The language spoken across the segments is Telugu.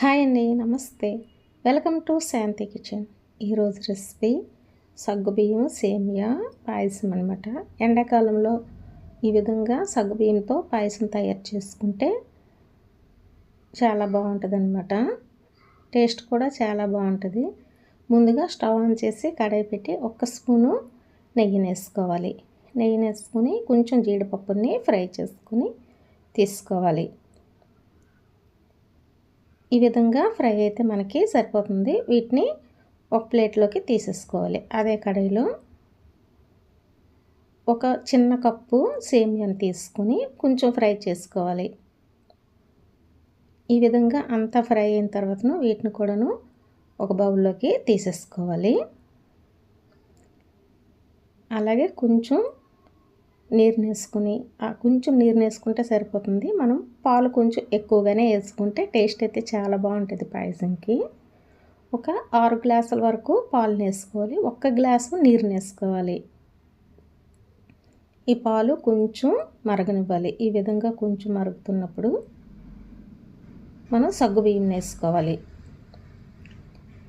హాయ్ అండి నమస్తే. Welcome to Shanti kitchen. ఈరోజు రెసిపీ సగ్గుబియ్యం సేమియా పాయసం అనమాట ఎండాకాలంలో ఈ విధంగా సగ్గుబియ్యంతో పాయసం తయారు చేసుకుంటే చాలా బాగుంటుంది అనమాట టేస్ట్ కూడా చాలా బాగుంటుంది. ముందుగా స్టవ్ ఆన్ చేసి కడాయి పెట్టి ఒక్క స్పూను నెయ్యి వేసుకోవాలి. నెయ్యి వేసుకొని కొంచెం జీడిపప్పుని ఫ్రై చేసుకొని తీసుకోవాలి. ఈ విధంగా ఫ్రై అయితే మనకి సరిపోతుంది. వీటిని ఒక ప్లేట్లోకి తీసేసుకోవాలి. అదే కడాయిలో ఒక చిన్న కప్పు సేమియాని తీసుకొని కొంచెం ఫ్రై చేసుకోవాలి. ఈ విధంగా అంతా ఫ్రై అయిన తర్వాతను వీటిని కూడాను ఒక బౌల్లోకి తీసేసుకోవాలి. అలాగే కొంచెం నీరు వేసుకుని కొంచెం నీరు వేసుకుంటే సరిపోతుంది. మనం పాలు కొంచెం ఎక్కువగానే వేసుకుంటే టేస్ట్ అయితే చాలా బాగుంటుంది పాయసంకి. ఒక ఆరు గ్లాసుల వరకు పాలు వేసుకోవాలి ఒక్క గ్లాసు నీరు వేసుకోవాలి ఈ పాలు కొంచెం మరగనివ్వాలి. ఈ విధంగా కొంచెం మరుగుతున్నప్పుడు మనం సగ్గుబియ్యం వేసుకోవాలి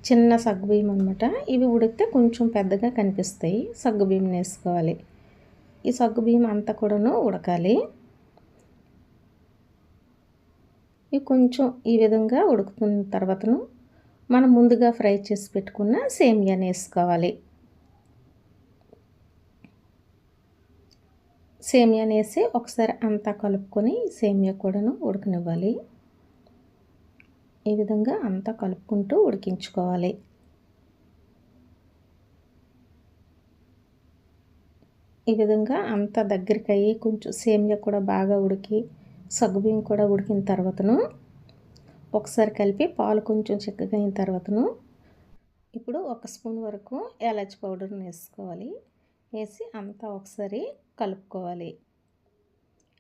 చిన్న సగ్గుబియ్యం అనమాట ఇవి ఉడికితే కొంచెం పెద్దగా కనిపిస్తాయి. సగ్గుబియ్యం వేసుకోవాలి ఈ సగ్గు బియ్యం అంతా కూడాను ఉడకాలి. ఇవి కొంచెం ఈ విధంగా ఉడుకుతున్న తర్వాతను మనం ముందుగా ఫ్రై చేసి పెట్టుకున్న సేమియాని వేసుకోవాలి. సేమియాని వేసి ఒకసారి అంతా కలుపుకొని సేమియా కూడాను ఉడకనివ్వాలి. ఈ విధంగా అంతా కలుపుకుంటూ ఉడికించుకోవాలి. ఈ విధంగా అంత దగ్గరికి అయ్యి కొంచెం సేమియా కూడా బాగా ఉడికి సగ్గుబియ్యం కూడా ఉడికిన తర్వాతను ఒకసారి కలిపి పాలు కొంచెం చిక్కగా అయిన తర్వాతను ఇప్పుడు ఒక స్పూన్ వరకు యాలచ్ పౌడర్ని వేసుకోవాలి. వేసి అంతా ఒకసారి కలుపుకోవాలి.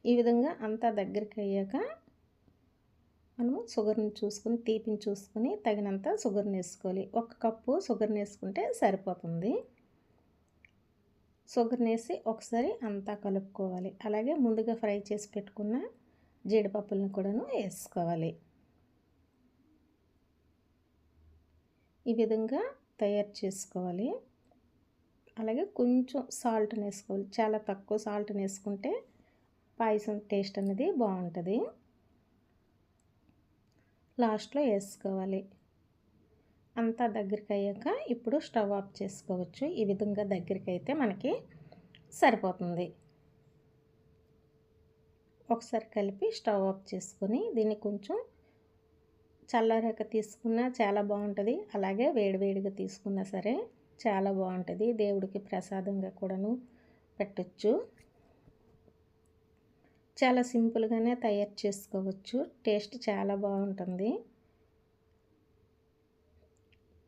ఈ విధంగా అంతా దగ్గరికి అయ్యాక మనము షుగర్ని చూసుకొని తీపిని చూసుకొని తగినంత షుగర్ని వేసుకోవాలి. ఒక కప్పు షుగర్ని వేసుకుంటే సరిపోతుంది. షుగర్ని వేసి ఒకసారి అంతా కలుపుకోవాలి. అలాగే ముందుగా ఫ్రై చేసి పెట్టుకున్న జీడిపప్పులను కూడాను వేసుకోవాలి. ఈ విధంగా తయారు చేసుకోవాలి. అలాగే కొంచెం సాల్ట్ని వేసుకోవాలి. చాలా తక్కువ సాల్ట్ని వేసుకుంటే పాయసం టేస్ట్ అనేది బాగుంటుంది. లాస్ట్లో వేసుకోవాలి. అంతా దగ్గరికి అయ్యాక ఇప్పుడు స్టవ్ ఆఫ్ చేసుకోవచ్చు. ఈ విధంగా దగ్గరికి అయితే మనకి సరిపోతుంది. ఒకసారి కలిపి స్టవ్ ఆఫ్ చేసుకొని దీన్ని కొంచెం చల్లారాక తీసుకున్నా చాలా బాగుంటుంది. అలాగే వేడివేడిగా తీసుకున్నా సరే చాలా బాగుంటుంది. దేవుడికి ప్రసాదంగా కూడాను పెట్టచ్చు. చాలా సింపుల్గానే తయారు చేసుకోవచ్చు. టేస్ట్ చాలా బాగుంటుంది.